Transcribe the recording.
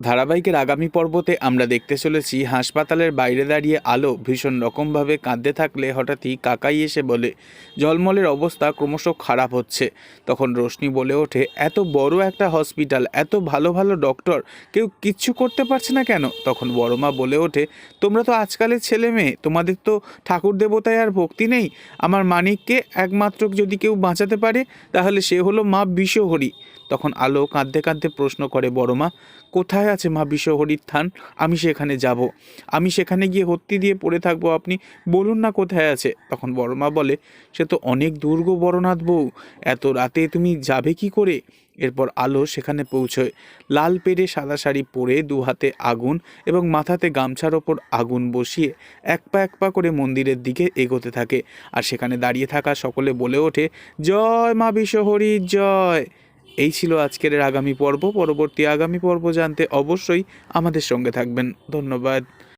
ধারাবাহিকের আগামী পর্বতে আমরা দেখতে চলেছি, হাসপাতালের বাইরে দাঁড়িয়ে আলো ভীষণ রকমভাবে কাঁদতে থাকলে হঠাৎই কাকাই এসে বলে, জলমলের অবস্থা ক্রমশ খারাপ হচ্ছে। তখন রোশনি বলে ওঠে, এত বড় একটা হসপিটাল, এত ভালো ভালো ডক্টর, কেউ কিচ্ছু করতে পারছে না কেন? তখন বড়মা বলে ওঠে, তোমরা তো আজকালের ছেলে মেয়ে, তোমাদের তো ঠাকুর দেবতায় আর ভক্তি নেই। আমার মানিককে একমাত্র যদি কেউ বাঁচাতে পারে, তাহলে সে হলো মা বিশ্বহরি। তখন আলো কাঁদতে কাঁদতে প্রশ্ন করে বড়মা কোথায় আছে মা বিশ্বহরির থান? আমি সেখানে যাব। আমি সেখানে গিয়ে হত্যি দিয়ে পড়ে থাকব আপনি? বলুন না কোথায় আছে? তখন বড়মা বলে, সে তো অনেক দুর্গ, বড়নাথ বউ। এত রাতে তুমি যাবে কি করে? এরপর আলো সেখানে পৌঁছয়। লাল পেরে সাদা শাড়ি পরে দু হাতে আগুন এবং মাথাতে গামছার ওপর আগুন বসিয়ে এক পা এক পা করে মন্দিরের দিকে এগোতে থাকে। আর সেখানে দাঁড়িয়ে থাকা সকলে বলে ওঠে, জয় মা বিশ্বহরির জয়। এই ছিল আজকের আগামী পর্ব। পরবর্তী আগামী পর্ব জানতে অবশ্যই আমাদের সঙ্গে থাকবেন। ধন্যবাদ।